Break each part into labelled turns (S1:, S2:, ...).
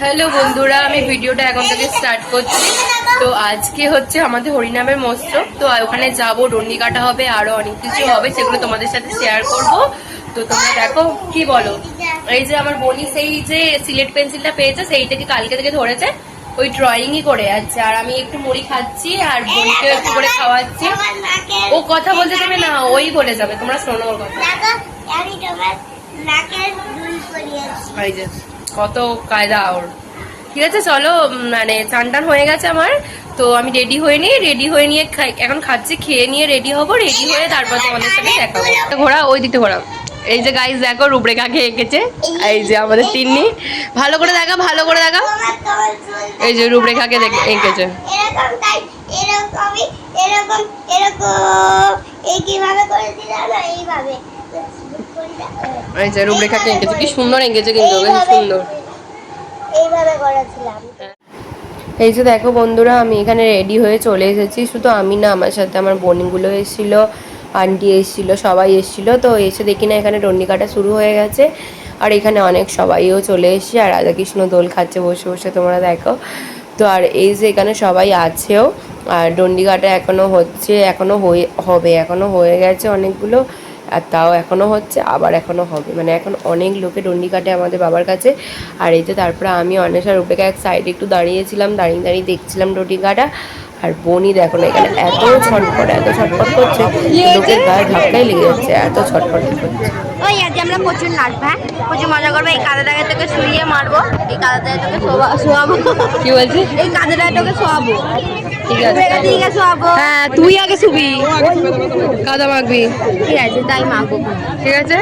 S1: Hello বন্ধুরা আমি ভিডিওটা এখন থেকে স্টার্ট করছি। তো আজকে হচ্ছে আমাদের হরিনামের মস্ত্র তো ওখানে যাব ডন্ডি কাটা হবে আরও অনেক কিছু হবে সেগুলো তোমাদের সাথে শেয়ার করব। তো তোমরা দেখো কি বলো? এই যে আমার বনি সেই যে সিলেট পেন্সিলটা পেয়েছে সেইটাকে কালকে থেকে ধরেছে। ওই ড্রয়িংই করে যাচ্ছে আর আমি একটু মুড়ি খাচ্ছি আর বোনকে একটু করে খাওয়াচ্ছি। ও কথা বলতে যাবে না ওই বলে যাবে। তোমরা শোনো ওর কথা। কত কায়দা ওর। ঠিক আছে চলো মানে চান টান হয়ে গেছে আমার। তো আমি রেডি হয়ে নিই রেডি হয়ে নিয়ে খাই- এখন খাচ্ছি খেয়ে নিয়ে রেডি হব রেডি হয়ে তারপর তোমাদের সাথে দেখা হবে। ঘোরা ওই দিকটা ঘোরা এই যে গাইজ দেখো রূপরেখাকে এঁকেছে। এই যে আমাদের তিন্নি। ভালো করে দেখা ভালো করে দেখা। এই যে রূপরেখাকে দেখে এঁকেছে।
S2: এরকম এরকম এরকম। এই কীভাবে করে দিলাম এইভাবে।
S1: এই যে রূপরেখাকে এঁকেছে? কি সুন্দর এঁকেছে কিন্তু বেশ সুন্দর।
S2: এইভাবে করেছিলাম।
S1: এই যে দেখো বন্ধুরা আমি এখানে রেডি হয়ে চলে এসেছি। শুধু আমি না আমার সাথে আমার বোনগুলো এসেছিল আন্টি এসেছিল সবাই এসেছিল। তো এসে দেখি না এখানে ডন্ডি কাটা শুরু হয়ে গেছে। আর এখানে অনেক সবাইও চলে এসেছে। আর রাধাকৃষ্ণ দোল খাচ্ছে বসে বসে তোমরা দেখো। তো আর এই যে এখানে সবাই আছেও। আর ডন্ডি কাটা এখনও হচ্ছে এখনও হয়ে হবে এখনও হয়ে গেছে অনেকগুলো। আর তাও এখনও হচ্ছে আবার এখনও হবে। মানে এখন অনেক লোকে ডন্ডি কাটে আমাদের বাবার কাছে। আর এই যে তারপরে আমি অনেশা রূপেকে এক সাইডে একটু দাঁড়িয়েছিলাম দাঁড়িয়ে দাঁড়িয়ে দেখছিলাম ডন্ডি কাটা। আর বনি দেখো না এখানে এত ছটফট এত ছটফট করছে লোকের গায়ে ধাক্কাই লেগে যাচ্ছে এত ছটফট করছে।
S2: ওই আজকে আমরা প্রচুর নাচবো হ্যাঁ প্রচুর মজা করব। এই কাদা দাগে তোকে শুইয়ে মারবো। এই কাদা দাগে তোকে শোয়াবো।
S1: কি বলছিস?
S2: এই কাদা দাগে তোকে শোয়াবো।
S1: ঠিক আছে।
S2: ঠিক আছে শোয়াবো।
S1: হ্যাঁ তুই আগে শুবি। কাদা মাখবি।
S2: ঠিক আছে তাই মাখবো।
S1: ঠিক আছে?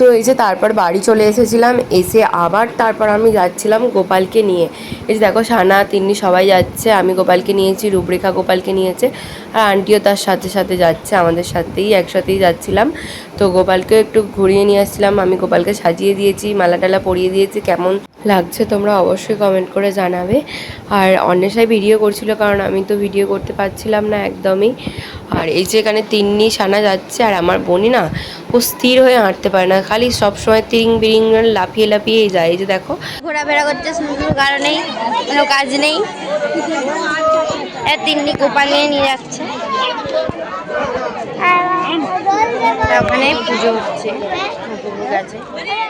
S1: তো এই যে তারপর বাড়ি চলে এসেছিলাম, এসে আবার তারপর আমি যাচ্ছিলাম গোপালকে নিয়ে। এই যে দেখো সানা, তিন্নি সবাই যাচ্ছে, আমি গোপালকে নিয়েছি, রূপরেখা গোপালকে নিয়েছে, আর আন্টিও তার সাথে সাথে যাচ্ছে, আমাদের সাথেই, একসাথেই যাচ্ছিলাম। তো গোপালকে একটু ঘুরিয়ে নিয়ে আসছিলাম, আমি গোপালকে সাজিয়ে দিয়েছি মালা টালা পরিয়ে দিয়েছি, কেমন লাগছে, তোমরা অবশ্যই কমেন্ট করে জানাবে। আর অন্বেষায় ভিডিও করছিল কারণ আমি তো ভিডিও করতে পারছিলাম না একদমই। আর এই যে এখানে তিন্নি সানা যাচ্ছে, আর আমার বোনই না, ও স্থির হয়ে হাঁটতে পারে না। খালি সবসময় তিরিং বিরিং লাফিয়ে লাফিয়ে যায়, এই যে দেখো।
S2: ঘোরাফেরা করতে শুধু কারণেই কোনো কাজ নেই। তিন্নি গোপাল নিয়ে নিয়ে যাচ্ছে। ওখানে পুজো হচ্ছে ঠাকুর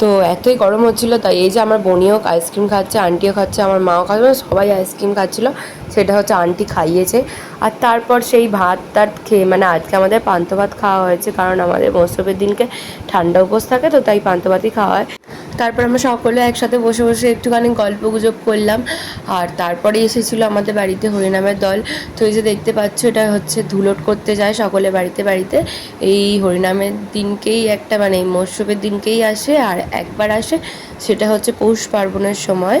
S3: তো
S1: এতই গরম হচ্ছিল, তাই এই যে আমার বোনিও আইসক্রিম খাচ্ছে আন্টিও খাচ্ছে, আমার মাও খাচ্ছে মানে সবাই আইসক্রিম খাচ্ছিলো, সেটা হচ্ছে আন্টি খাইয়েছে। আর তারপর সেই ভাত টাত খেয়ে মানে আজকে আমাদের পান্ত ভাত খাওয়া হয়েছে, কারণ আমাদের মৌসুমের দিনকে ঠান্ডা উপোস থাকে, তো তাই পান্ত ভাতই খাওয়া হয়। তারপর আমরা সকলে একসাথে বসে বসে একটুখানি গল্প গুজব করলাম। আর তারপরে এসেছিল আমাদের বাড়িতে হরিনামের দল। তো এই যে দেখতে পাচ্ছ, এটা হচ্ছে ধুলোট করতে যায় সকলে বাড়িতে বাড়িতে। এই হরিনামের দিনকেই একটা মানে এই মৎস্যবের দিনকেই আসে আর একবার আসে, সেটা হচ্ছে পৌষ পার্বণের সময়।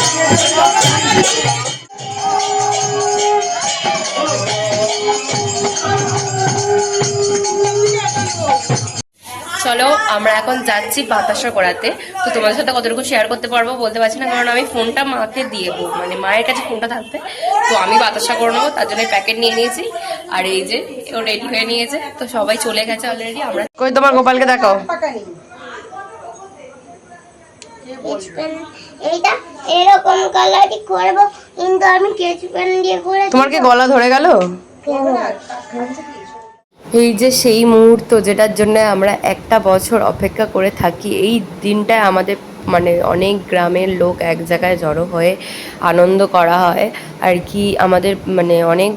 S1: চলো আমরা এখন যাচ্ছি বাতাসা করাতে। তো তোমাদের সাথে কতটুকু শেয়ার করতে পারব বলতে পারছি না কারণ আমি ফোনটা মাকে দিয়ে দেবো। মানে মায়ের কাছে ফোনটা থাকবে। তো আমি বাতাসা করে নেব তার জন্য প্যাকেট নিয়ে নিয়েছি। আর এই যে ও রেডি হয়ে নিয়েছে। তো সবাই চলে গেছে অলরেডি আমরা কই তোমার গোপালকে দেখাও
S2: এইটা এরকম কালারই করব কিন্তু আমি কেচু পেন দিয়ে করে
S1: তোমার কি গলা ধরে গেল? এই যে সেই মুহূর্ত যেটার জন্য আমরা একটা বছর অপেক্ষা করে থাকি, এই দিনটায় আমাদের মানে অনেক গ্রামের লোক এক জায়গায় জড়ো হয়ে আনন্দ করা হয়। আর কি আমাদের মানে অনেক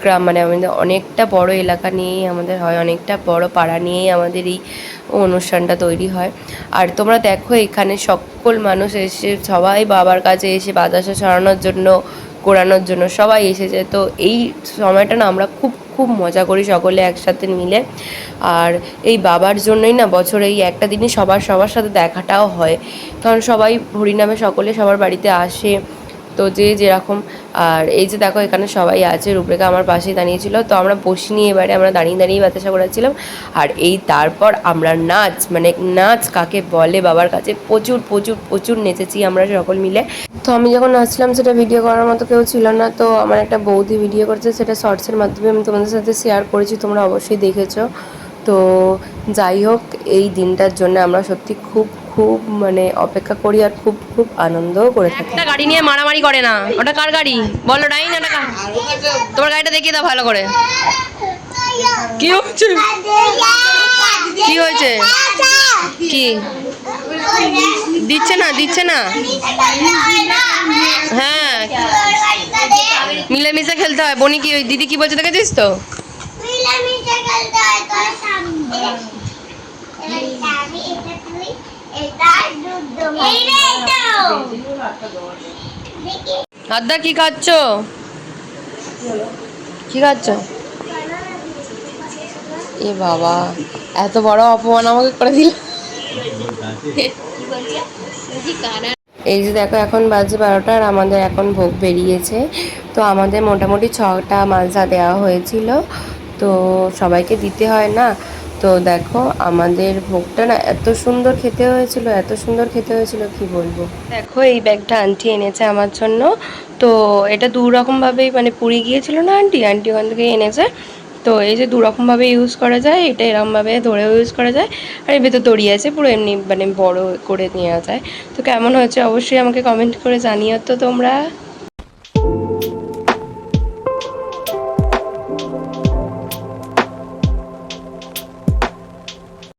S1: গ্রাম মানে আমাদের অনেকটা বড় এলাকা নিয়েই আমাদের হয়, অনেকটা বড় পাড়া নিয়েই আমাদের এই অনুষ্ঠানটা তৈরি হয়। আর তোমরা দেখো এখানে সকল মানুষ এসে সবাই বাবার কাছে এসে বাতাসা ছড়ানোর জন্য কোরানোর জন্য সবাই এসেছে। তো এই সময়টা না আমরা খুব খুব মজা করি সকলে একসাথে মিলে। আর এই বাবার জন্যই না বছরে এই একটা দিনই সবার সবার সাথে দেখাটাও হয়। কারণ সবাই হরিনামে সকলে সবার বাড়িতে আসে। তো যে যেরকম, আর এই যে দেখো এখানে সবাই আছে, রূপরেখা আমার পাশেই দাঁড়িয়েছিল। তো আমরা বসিনি এবারে, আমরা দাঁড়িয়ে দাঁড়িয়ে বাতাসা করাচ্ছিলাম আর এই তারপর আমরা নাচ মানে নাচ কাকে বলে বাবার কাছে, প্রচুর প্রচুর প্রচুর নেচেছি আমরা সকল মিলে। তো আমি যখন নাচলাম সেটা ভিডিও করার মতো কেউ ছিল না তো আমার একটা বৌদি ভিডিও করছে সেটা শর্টসের মাধ্যমে আমি তোমাদের সাথে শেয়ার করেছি তোমরা অবশ্যই দেখেছ। তো যাই হোক এই দিনটার জন্য আমরা সত্যি খুব খুব মানে অপেক্ষা করি আর খুব খুব আনন্দও করে থাকি।
S4: একটা গাড়ি নিয়ে মারামারি করে না ওটা কার গাড়ি? বলো ডাইন এটা কার? তোমার গাড়িটা দেখিয়ে দাও ভালো করে। কি হচ্ছে? কি হয়েছে? কি? দিচ্ছে না দিচ্ছে না। হ্যাঁ। মিলেমিশে খেলতে হয়। বনি কি দিদি কি বলছে দেখেছিস তো? আদা কি খাচ্ছ? কি খাচ্ছ? এ বাবা, এত বড় অপমান আমাকে করে দিল।
S1: এই যে দেখো, এখন বাজে বারোটা আর আমাদের এখন ভোগ বেরিয়েছে। তো আমাদের মোটামুটি ছটা মালসা দেওয়া হয়েছিল। তো সবাইকে দিতে হয় না। তো দেখো, আমাদের ভোগটা না এত সুন্দর খেতে হয়েছিল, এত সুন্দর খেতে হয়েছিল, কি বলব? দেখো, এই ব্যাগটা আন্টি এনেছে আমার জন্য। তো এটা দু রকমভাবেই মানে পুড়ে গিয়েছিল না, আন্টি? আন্টি ওখান থেকে এনেছে। তো এই যে দুরকমভাবে ইউজ করা যায়, এটা এরকমভাবে ধরেও ইউজ করা যায়, আর এর ভেতর দড়ি আছে, পুরো এমনি মানে বড় করে নেওয়া যায়। তো কেমন হয়েছে অবশ্যই আমাকে কমেন্ট করে জানিও তো তোমরা।